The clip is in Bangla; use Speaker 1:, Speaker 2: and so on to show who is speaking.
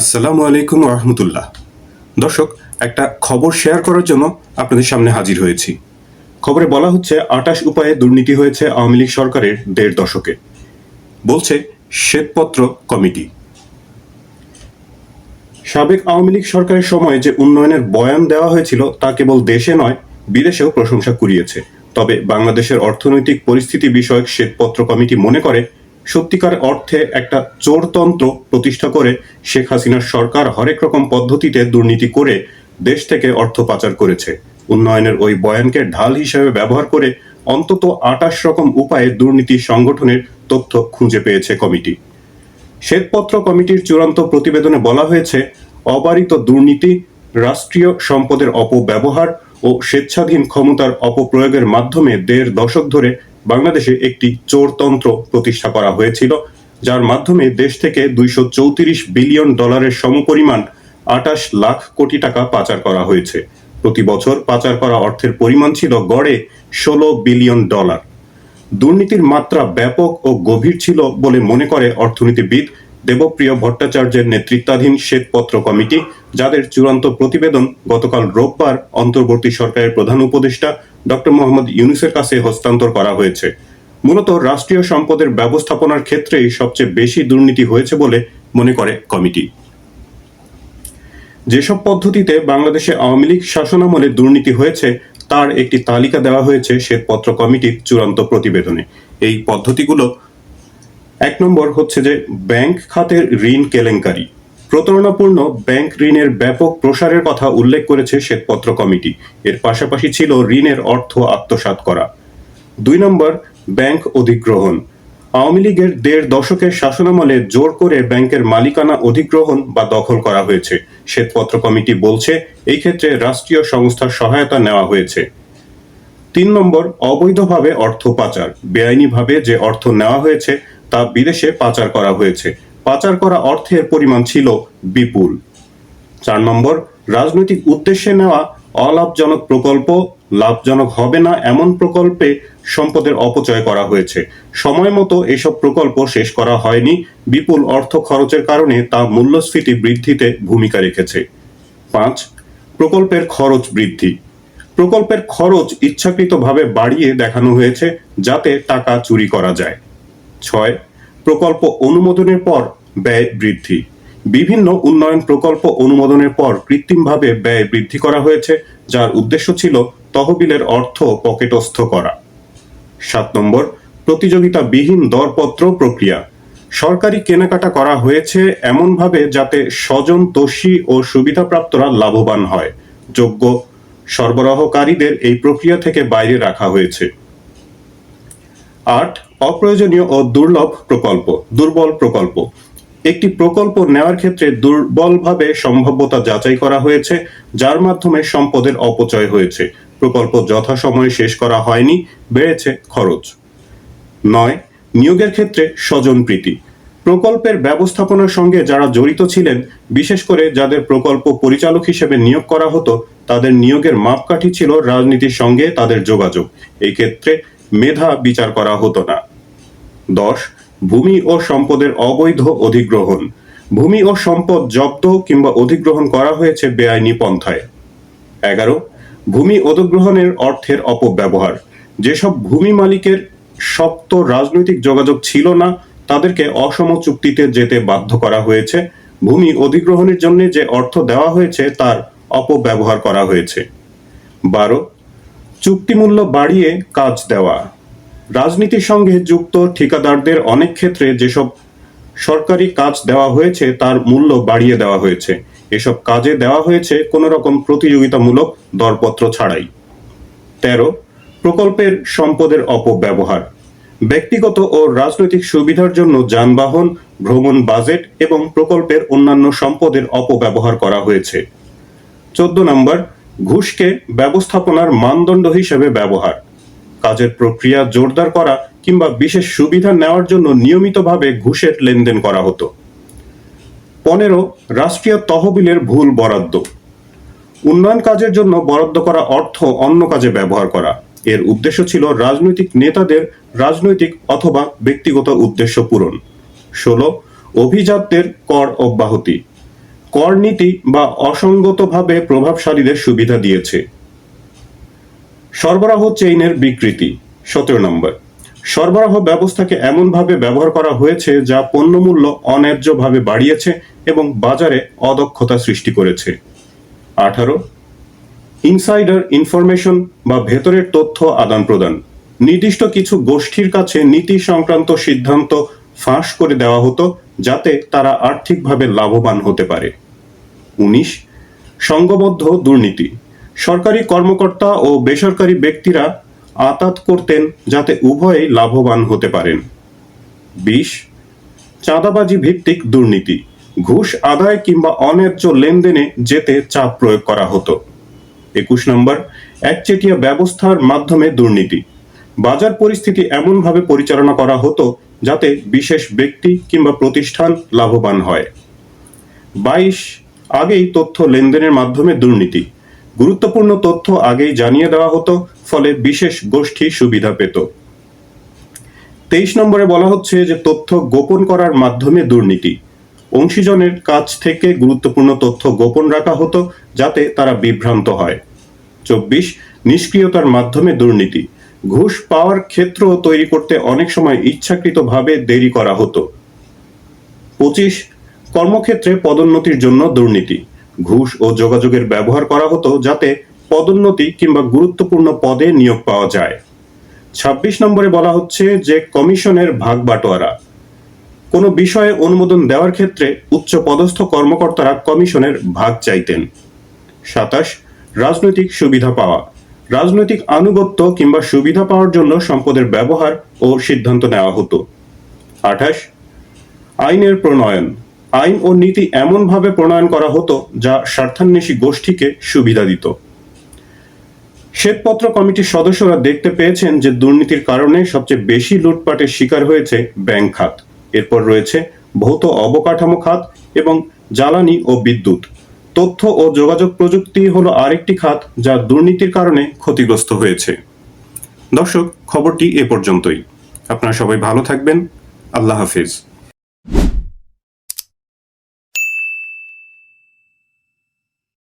Speaker 1: আসসালামু আলাইকুম রহমতুল্লাহ দর্শক, একটা খবর শেয়ার করার জন্য আপনাদের সামনে হাজির হয়েছি। খবরে বলা হচ্ছে, আটাশ উপায়ে দুর্নীতি হয়েছে আওয়ামী লীগ সরকারের দেড় দশকে। বলছে, শ্বেতপত্র কমিটি। সাবেক আওয়ামী লীগ সরকারের সময় যে উন্নয়নের বয়ান দেওয়া হয়েছিল তা কেবল দেশে নয়, বিদেশেও প্রশংসা কুড়িয়েছে। তবে বাংলাদেশের অর্থনৈতিক পরিস্থিতি বিষয়ক শ্বেতপত্র কমিটি মনে করে সত্যিকার অর্থে একটা চোরতন্ত্র প্রতিষ্ঠা করে শেখ হাসিনার সরকার হরেক রকম পদ্ধতিতে দুর্নীতি করে দেশ থেকে অর্থ পাচার করেছে। উন্নয়নের ওই বয়ানকে ঢাল হিসেবে ব্যবহার করে অন্তত আটাশ রকম উপায়ে দুর্নীতি সংগঠনের তথ্য খুঁজে পেয়েছে কমিটি। শ্বেতপত্র কমিটির চূড়ান্ত প্রতিবেদনে বলা হয়েছে, অবারিত দুর্নীতি, রাষ্ট্রীয় সম্পদের অপব্যবহার ও স্বেচ্ছাধীন ক্ষমতার অপপ্রয়োগের মাধ্যমে দেড় দশক ধরে বাংলাদেশে একটি চোরতন্ত্র প্রতিষ্ঠা করা হয়েছিল, যার মাধ্যমে দেশ থেকে দুইশো চৌত্রিশ বিলিয়ন ডলারের সমপরিমাণ আটাশ লাখ কোটি টাকা পাচার করা হয়েছে। প্রতি বছর পাচার করা অর্থের পরিমাণ ছিল গড়ে ষোলো বিলিয়ন ডলার। দুর্নীতির মাত্রা ব্যাপক ও গভীর ছিল বলে মনে করে অর্থনীতিবিদ দেবপ্রিয় ভট্টাচার্যের নেতৃত্বাধীন শ্বেতপত্র কমিটি, যাদের চূড়ান্ত প্রতিবেদন গতকাল রোববার অন্তর্বর্তী সরকারের প্রধান উপদেষ্টা ডক্টর মোহাম্মদ ইউনুসের কাছে হস্তান্তর করা হয়েছে। মূলত রাষ্ট্রীয় সম্পদের ব্যবস্থাপনার ক্ষেত্রেই সবচেয়ে বেশি দুর্নীতি হয়েছে বলে মনে করে কমিটি। যেসব পদ্ধতিতে বাংলাদেশে আওয়ামী লীগ শাসনামলে দুর্নীতি হয়েছে, তার একটি তালিকা দেওয়া হয়েছে শ্বেতপত্র কমিটির চূড়ান্ত প্রতিবেদনে। এই পদ্ধতিগুলো এক নম্বর হচ্ছে যে ব্যাংক খাতের ঋণ কেলেঙ্কারি। প্রতারণাপূর্ণ ব্যাংক ঋণের ব্যাপক প্রসারের কথা উল্লেখ করেছে শ্বেতপত্র কমিটি। এর পাশাপাশি ছিল ঋণের অর্থ আত্মসাৎ করা। দুই নম্বর, ব্যাংক অধিগ্রহণ। আওয়ামী লীগের দেড় দশকের শাসনামলে জোর করে ব্যাংকের মালিকানা অধিগ্রহণ বা দখল করা হয়েছে। শ্বেতপত্র কমিটি বলছে, এই ক্ষেত্রে রাষ্ট্রীয় সংস্থার সহায়তা নেওয়া হয়েছে। তিন নম্বর, অবৈধভাবে অর্থ পাচার। বেআইনিভাবে যে অর্থ নেওয়া হয়েছে, তা বিদেশে পাচার করা হয়েছে। পাচার করা অর্থের পরিমাণ ছিল বিপুল। চার নম্বর, রাজনৈতিক উদ্দেশ্যে নেওয়া অলাভজনক প্রকল্প, লাভজনক হবে না এমন প্রকল্পে সম্পদের অপচয় করা হয়েছে। সময় মতো এসব প্রকল্প শেষ করা হয়নি। বিপুল অর্থ খরচের কারণে তা মূল্যস্ফীতি বৃদ্ধিতে ভূমিকা রেখেছে। পাঁচ, প্রকল্পের খরচ বৃদ্ধি। প্রকল্পের খরচ ইচ্ছাকৃতভাবে বাড়িয়ে দেখানো হয়েছে যাতে টাকা চুরি করা যায়। ছয়, প্রকল্প অনুমোদনের পর ব্যয় বৃদ্ধি। বিভিন্ন উন্নয়ন প্রকল্প অনুমোদনের পর কৃত্রিমভাবে ব্যয় বৃদ্ধি করা হয়েছে, যার উদ্দেশ্য ছিল তহবিলের অর্থ পকেটস্থ করা। সাত নম্বর, প্রতিযোগিতাবিহীন দরপত্র প্রক্রিয়া। সরকারি কেনাকাটা করা হয়েছে এমনভাবে যাতে স্বজন তোষী ও সুবিধাপ্রাপ্তরা লাভবান হয়। যোগ্য সরবরাহকারীদের এই প্রক্রিয়া থেকে বাইরে রাখা হয়েছে। আট, অপ্রয়োজনীয় ও দুর্লভ প্রকল্প, দুর্বল প্রকল্প। একটি প্রকল্প নেওয়ার ক্ষেত্রে দুর্বলভাবে সম্ভাব্যতা যাচাই করা হয়েছে, যার মাধ্যমে সম্পদের অপচয় হয়েছে। প্রকল্প যথাসময়ে শেষ করা হয়নি, বেড়েছে খরচ। নয়, নিয়োগের ক্ষেত্রে স্বজনপ্রীতি প্রকল্পের ব্যবস্থাপনার সঙ্গে যারা জড়িত ছিলেন, বিশেষ করে যাদের প্রকল্প পরিচালক হিসেবে নিয়োগ করা হতো, তাদের নিয়োগের মাপকাঠি ছিল রাজনীতির সঙ্গে তাদের যোগাযোগ। এই ক্ষেত্রে মেধা বিচার করা হতো না। দশ, ভূমি ও সম্পদের অবৈধ অধিগ্রহণ। ভূমি ও সম্পদ জব্দ কিংবা অধিগ্রহণ করা হয়েছে বেআইনি পন্থায়। এগারো, ভূমি অধিগ্রহণের অর্থের অপব্যবহার। যেসব ভূমি মালিকের শক্ত রাজনৈতিক যোগাযোগ ছিল না তাদেরকে অসম চুক্তিতে যেতে বাধ্য করা হয়েছে। ভূমি অধিগ্রহণের জন্য যে অর্থ দেওয়া হয়েছে, তার অপব্যবহার করা হয়েছে। বারো, চুক্তিমূল্য বাড়িয়ে কাজ দেওয়া। রাজনীতির সঙ্গে যুক্ত ঠিকাদারদের অনেক ক্ষেত্রে যেসব সরকারি কাজ দেওয়া হয়েছে, তার মূল্য বাড়িয়ে দেওয়া হয়েছে। এসব কাজে দেওয়া হয়েছে কোনো রকম প্রতিযোগিতামূলক দরপত্র ছাড়াই। তেরো, প্রকল্পের সম্পদের অপব্যবহার। ব্যক্তিগত ও রাজনৈতিক সুবিধার জন্য যানবাহন, ভ্রমণ বাজেট এবং প্রকল্পের অন্যান্য সম্পদের অপব্যবহার করা হয়েছে। চোদ্দ নম্বর, ঘুষকে ব্যবস্থাপনার মানদণ্ড হিসেবে ব্যবহার। কাজের প্রক্রিয়া জোরদার করা কিংবা বিশেষ সুবিধা নেওয়ার জন্য নিয়মিতভাবে ঘুষের লেনদেন করা হতো। পনেরো, রাষ্ট্রীয় তহবিলের ভুল বরাদ্দ। উন্নয়ন কাজের জন্য বরাদ্দ করা অর্থ অন্য কাজে ব্যবহার করা। এর উদ্দেশ্য ছিল রাজনৈতিক নেতাদের রাজনৈতিক অথবা ব্যক্তিগত উদ্দেশ্য পূরণ। ষোলো, অভিজাতদের কর অব্যাহতি। কর নীতি বা অসঙ্গতভাবে প্রভাবশালীদের সুবিধা দিয়েছে। সরবরাহ চেইনের বিকৃতি, সতেরো নম্বর। সরবরাহ ব্যবস্থাকে এমনভাবে ব্যবহার করা হয়েছে যা পণ্যমূল্য অন্যায্যভাবে বাড়িয়েছে এবং বাজারে অদক্ষতা সৃষ্টি করেছে। আঠারো ইনসাইডার ইনফরমেশন বা ভেতরের তথ্য আদান প্রদান। নির্দিষ্ট কিছু গোষ্ঠীর কাছে নীতি সংক্রান্ত সিদ্ধান্ত ফাঁস করে দেওয়া হতো, যাতে তারা আর্থিকভাবে লাভবান হতে পারে। উনিশ সংঘবদ্ধ দুর্নীতি। সরকারি কর্মকর্তা ও বেসরকারি ব্যক্তিরা আতাত করতেন যাতে উভয়েই লাভবান হতে পারেন। বিশ, চাঁদাবাজি ভিত্তিক দুর্নীতি। ঘুষ আদায় কিংবা অন্যায্য লেনদেনে যেতে চাপ প্রয়োগ করা হতো। একুশ নম্বর, একচেটিয়া ব্যবস্থার মাধ্যমে দুর্নীতি। বাজার পরিস্থিতি এমনভাবে পরিচালনা করা হতো যাতে বিশেষ ব্যক্তি কিংবা প্রতিষ্ঠান লাভবান হয়। বাইশ, আগেই তথ্য লেনদেনের মাধ্যমে দুর্নীতি। গুরুত্বপূর্ণ তথ্য আগেই জানিয়ে দেওয়া হতো, ফলে বিশেষ গোষ্ঠী সুবিধা পেত। তেইশ নম্বরে বলা হচ্ছে যে তথ্য গোপন করার মাধ্যমে দুর্নীতি। অংশীজনের কাছ থেকে গুরুত্বপূর্ণ তথ্য গোপন রাখা হতো যাতে তারা বিভ্রান্ত হয়। চব্বিশ, নিষ্ক্রিয়তার মাধ্যমে দুর্নীতি। ঘুষ পাওয়ার ক্ষেত্র তৈরি করতে অনেক সময় ইচ্ছাকৃতভাবে দেরি করা হতো। পঁচিশ, কর্মক্ষেত্রে পদোন্নতির জন্য দুর্নীতি। ঘুষ ও যোগাযোগের ব্যবহার করা হতো যাতে পদোন্নতি কিংবা গুরুত্বপূর্ণ পদে নিয়োগ পাওয়া যায়। ছাব্বিশ নম্বরে বলা হচ্ছে যে কমিশনের ভাগ বাটোয়ারা। কোনো বিষয়ে অনুমোদন দেওয়ার ক্ষেত্রে উচ্চ পদস্থ কর্মকর্তারা কমিশনের ভাগ চাইতেন। সাতাশ, রাজনৈতিক সুবিধা পাওয়া। রাজনৈতিক আনুগত্য কিংবা সুবিধা পাওয়ার জন্য সম্পদের ব্যবহার ও সিদ্ধান্ত নেওয়া হতো। আঠাশ, আইনের প্রণয়ন। আইন ও নীতি এমনভাবে প্রণয়ন করা হতো যা স্বার্থান্বেষী গোষ্ঠীকে সুবিধা দিত। শ্বেতপত্র কমিটির সদস্যরা দেখতে পেয়েছেন যে দুর্নীতির কারণে সবচেয়ে বেশি লুটপাটের শিকার হয়েছে ব্যাংক খাত। এরপর রয়েছে ভৌত অবকাঠামো খাত এবং জ্বালানি ও বিদ্যুৎ। তথ্য ও যোগাযোগ প্রযুক্তি হলো আরেকটি খাত যা দুর্নীতির কারণে ক্ষতিগ্রস্ত হয়েছে। দর্শক, খবরটি এ পর্যন্তই। আপনারা সবাই ভালো থাকবেন। আল্লাহ হাফিজ।